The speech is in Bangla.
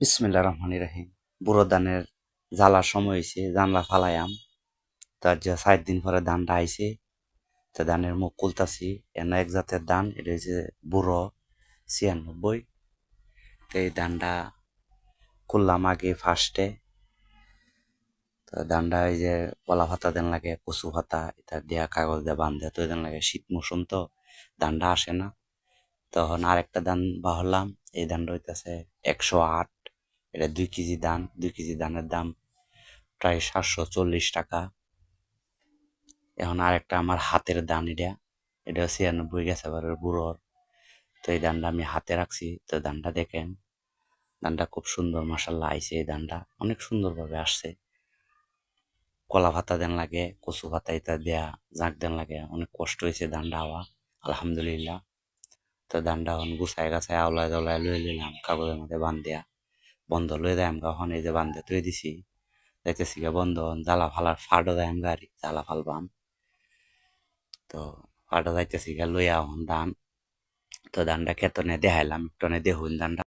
বিসমিল্লা রহমান রাহিম। বুড়ো ধানের জ্বালার সময় হয়েছে জানলা ফালাইয়াম তার যে সাত দিন পরে ধানটা আইছে, তো ধানের মুখ খুলতাছি, এনে এক জাতের ধান, এটা হচ্ছে বুড়ো ছিয়ানব্বই। তো এই ধানটা খুললাম আগে ফার্স্টে। তো ধানটা এই যে কলা ভাতা দেন লাগে, কচু ভাতা এটা দিয়া কাগজ দিয়ে বান্ধে তো দেন লাগে শীত মৌসুম তো, ধানটা আসে না। তখন আরেকটা ধান বাহলাম এই ধানটা হইতেছে একশো আট। এটা দুই কেজি ধান, দুই কেজি ধানের দাম প্রায় সাতশো চল্লিশ টাকা। এখন আরেকটা আমার হাতের ধান এটা এটা ছিয়ানব্বই গেছে বারের বুড়োর। তো এই ধানটা আমি হাতে রাখছি। তো ধানটা দেখেন, ধানটা খুব সুন্দর মাসাল্লাহ আইছে এই ধানটা। অনেক সুন্দরভাবে আসছে। কলা ভাতা দেন লাগে, কচু ভাতা ইতা দেয়া জাঁক দেন লাগে। অনেক কষ্ট হয়েছে ধানটা হওয়া, আলহামদুলিল্লাহ। তো ধানটা এখন গুছায় গাছায় আওলায় দলায় লয়ে নিলাম কাগজের মধ্যে বান দেয়া বন্ধ লয়ে দেয় আমরা হন এই যে বান্ধে তুই দিছি। যাইতেছি গা বন্ধ, জ্বালা ফালার ফাটো আমরা গাড়ি জ্বালা ফালবাম। তো ফাটো যাইতেছি গা লইয়া হন ধান। তো ধানটা কেতনে দেখাইলাম একটনে দেখুন ধানটা।